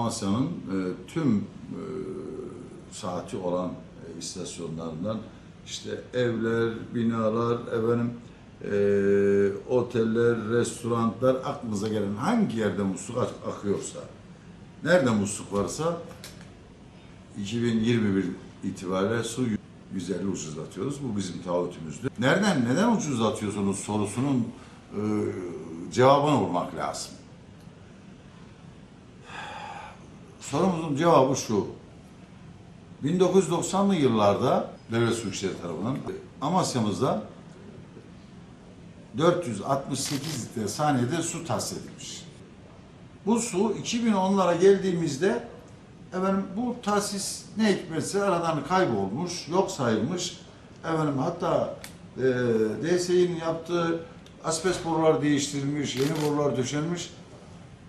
Amasya'nın e, tüm e, saati olan e, istasyonlarından işte evler, binalar, efendim e, oteller, restoranlar aklınıza gelen hangi yerde musluk ak- akıyorsa, nerede musluk varsa 2021 itibariyle su 150 ucuzlatıyoruz. Bu bizim taahhütümüzdü. Nereden, neden ucuzlatıyorsunuz sorusunun e, cevabını bulmak lazım. Sorumuzun cevabı şu. 1990'lı yıllarda Devlet Su İşleri tarafından Amasya'mızda 468 litre saniyede su tahsis edilmiş. Bu su 2010'lara geldiğimizde efendim bu tahsis ne hikmetse aradan kaybolmuş, yok sayılmış. Efendim hatta e, DSİ'nin yaptığı asbest borular değiştirilmiş, yeni borular döşenmiş.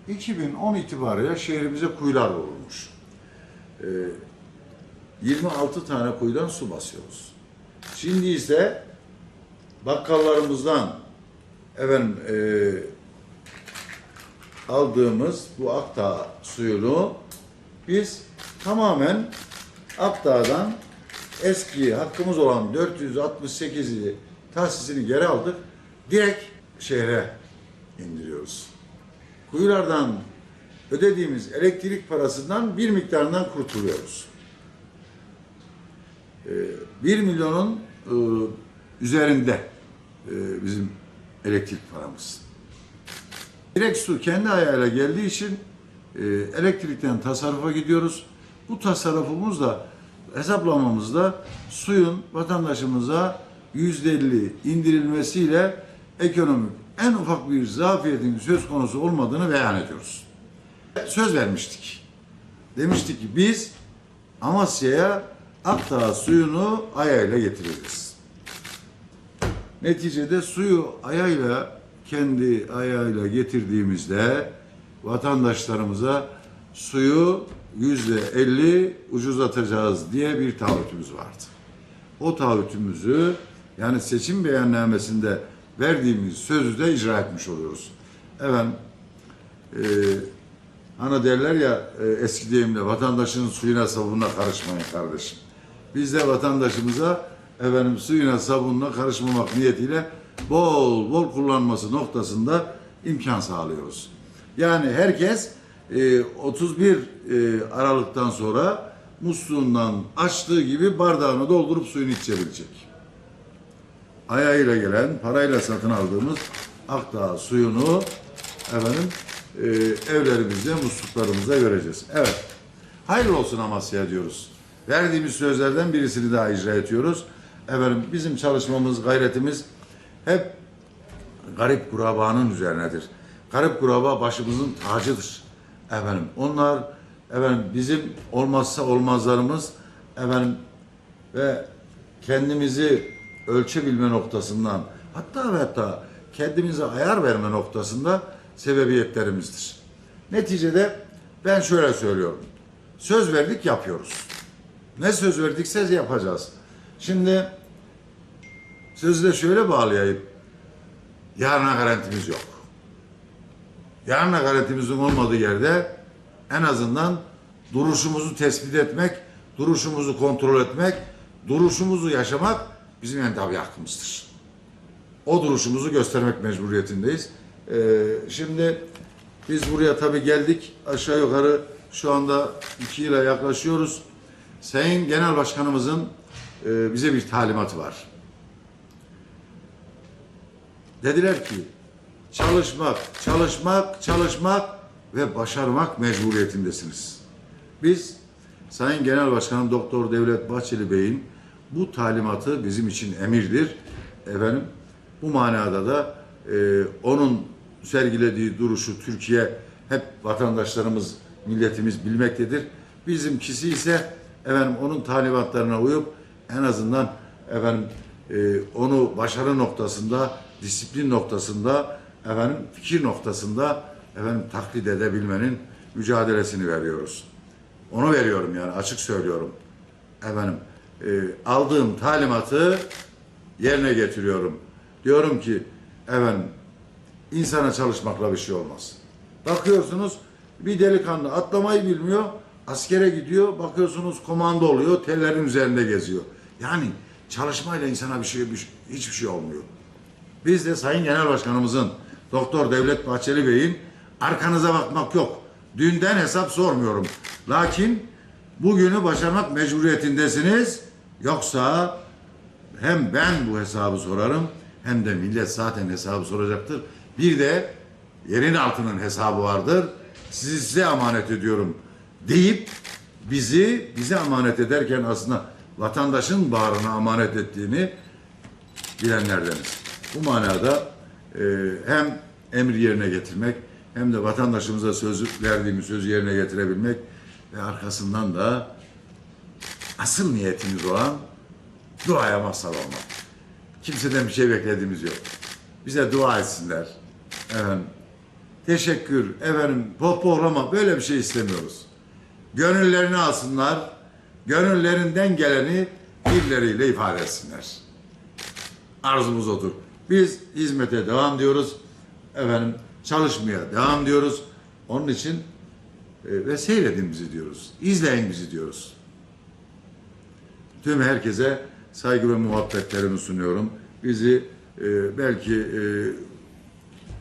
2010 itibariyle şehrimize kuyular vurulmuş. E, 26 tane kuyudan su basıyoruz. Şimdi ise bakkallarımızdan efendim e, aldığımız bu Akdağ suyunu biz tamamen Akdağ'dan eski hakkımız olan 468'i tahsisini geri aldık. Direkt şehre indiriyoruz. Kuyulardan ödediğimiz elektrik parasından bir miktarından kurtuluyoruz. Ee, 1 milyonun e, üzerinde e, bizim elektrik paramız. Direkt su kendi ayağıyla geldiği için e, elektrikten tasarrufa gidiyoruz. Bu tasarrufumuz da hesaplamamızda suyun vatandaşımıza yüzde elli indirilmesiyle ekonomik en ufak bir zafiyetin söz konusu olmadığını beyan ediyoruz. Söz vermiştik. Demiştik ki biz Amasya'ya Akdağ suyunu ayağıyla getiririz. Neticede suyu ayağıyla kendi ayağıyla getirdiğimizde vatandaşlarımıza suyu yüzde elli ucuzlatacağız diye bir taahhütümüz vardı. O taahhütümüzü yani seçim beyannamesinde verdiğimiz sözü de icra etmiş oluyoruz. Efendim e, hani derler ya e, eski deyimle vatandaşın suyuna sabununa karışmayın kardeşim. Biz de vatandaşımıza efendim suyuna sabununa karışmamak niyetiyle bol bol kullanması noktasında imkan sağlıyoruz. Yani herkes e, 31 e, Aralık'tan sonra musluğundan açtığı gibi bardağını doldurup suyunu içebilecek. Ayağıyla gelen, parayla satın aldığımız Akdağ suyunu efendim e, evlerimizde, musluklarımızda göreceğiz. Evet. Hayırlı olsun Amasya diyoruz. Verdiğimiz sözlerden birisini daha icra ediyoruz. Efendim bizim çalışmamız, gayretimiz hep garip kurabanın üzerinedir. Garip kuraba başımızın tacıdır. Efendim onlar efendim bizim olmazsa olmazlarımız efendim ve kendimizi ölçebilme noktasından hatta ve hatta kendimize ayar verme noktasında sebebiyetlerimizdir. Neticede ben şöyle söylüyorum. Söz verdik yapıyoruz. Ne söz verdikse yapacağız. Şimdi sözü de şöyle bağlayayım. Yarına garantimiz yok. Yarına garantimizin olmadığı yerde en azından duruşumuzu tespit etmek, duruşumuzu kontrol etmek, duruşumuzu yaşamak bizim en tabi hakkımızdır. O duruşumuzu göstermek mecburiyetindeyiz. Ee, şimdi biz buraya tabi geldik. Aşağı yukarı şu anda iki yıla yaklaşıyoruz. Sayın Genel Başkanımızın e, bize bir talimatı var. Dediler ki çalışmak, çalışmak, çalışmak ve başarmak mecburiyetindesiniz. Biz Sayın Genel Başkanım Doktor Devlet Bahçeli Bey'in bu talimatı bizim için emirdir. Efendim bu manada da e, onun sergilediği duruşu Türkiye hep vatandaşlarımız, milletimiz bilmektedir. Bizimkisi ise efendim onun talimatlarına uyup en azından efendim e, onu başarı noktasında, disiplin noktasında, efendim fikir noktasında efendim taklit edebilmenin mücadelesini veriyoruz. Onu veriyorum yani açık söylüyorum. Efendim e, aldığım talimatı yerine getiriyorum. Diyorum ki efendim insana çalışmakla bir şey olmaz. Bakıyorsunuz Bir delikanlı atlamayı bilmiyor. Askere gidiyor. Bakıyorsunuz komando oluyor. Tellerin üzerinde geziyor. Yani çalışmayla insana bir şey, bir şey- hiçbir şey olmuyor. Biz de Sayın Genel Başkanımızın Doktor Devlet Bahçeli Bey'in arkanıza bakmak yok. Dünden hesap sormuyorum. Lakin bugünü başarmak mecburiyetindesiniz. Yoksa hem ben bu hesabı sorarım hem de millet zaten hesabı soracaktır. Bir de yerin altının hesabı vardır. Sizi size emanet ediyorum deyip bizi bize emanet ederken aslında vatandaşın bağrına emanet ettiğini bilenlerdeniz. Bu manada e, hem emri yerine getirmek hem de vatandaşımıza söz verdiğimiz sözü yerine getirebilmek ve arkasından da asıl niyetimiz olan duaya mazhar olmak. Kimseden bir şey beklediğimiz yok. Bize dua etsinler. Efendim, teşekkür, efendim, pohpohlama böyle bir şey istemiyoruz. Gönüllerini alsınlar, gönüllerinden geleni dilleriyle ifade etsinler. Arzumuz odur. Biz hizmete devam diyoruz. Efendim çalışmaya devam diyoruz. Onun için e, ve seyredin bizi diyoruz. İzleyin bizi diyoruz. Tüm herkese saygı ve muhabbetlerimi sunuyorum. Bizi e, belki e,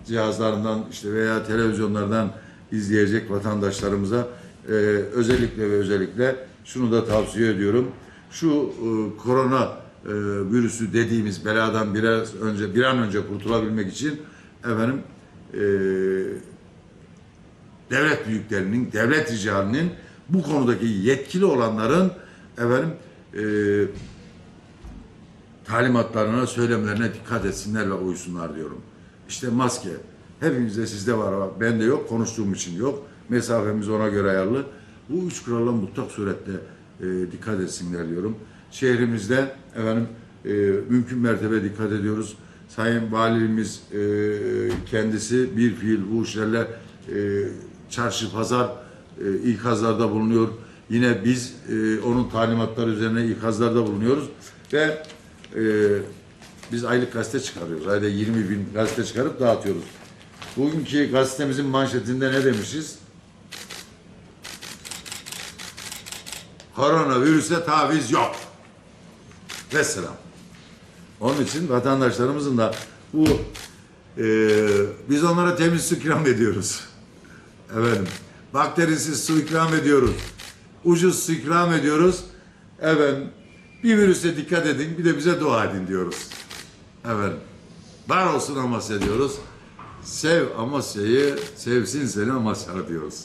cihazlarından işte veya televizyonlardan izleyecek vatandaşlarımıza e, özellikle ve özellikle şunu da tavsiye ediyorum. Şu e, korona e, virüsü dediğimiz beladan biraz önce bir an önce kurtulabilmek için efendim e, devlet büyüklerinin, devlet ricalinin bu konudaki yetkili olanların efendim e, talimatlarına, söylemlerine dikkat etsinler ve uysunlar diyorum. İşte maske. Hepimizde sizde var ama bende yok. Konuştuğum için yok. Mesafemiz ona göre ayarlı. Bu üç kurala mutlak surette e, dikkat etsinler diyorum. Şehrimizde efendim e, mümkün mertebe dikkat ediyoruz. Sayın Valimiz e, kendisi bir fiil bu işlerle e, çarşı pazar e, ikazlarda bulunuyor. Yine biz e, onun talimatları üzerine ikazlarda bulunuyoruz ve e, biz aylık gazete çıkarıyoruz. Ayda 20 bin gazete çıkarıp dağıtıyoruz. Bugünkü gazetemizin manşetinde ne demişiz? Koronavirüse taviz yok. Vesselam. Onun için vatandaşlarımızın da bu e, biz onlara temiz su ikram ediyoruz. Efendim, bakterisiz su ikram ediyoruz. Ucuz ikram ediyoruz. Efendim, bir virüse dikkat edin, bir de bize dua edin diyoruz. Efendim, var olsun Amasya diyoruz. Sev Amasya'yı, sevsin seni Amasya diyoruz.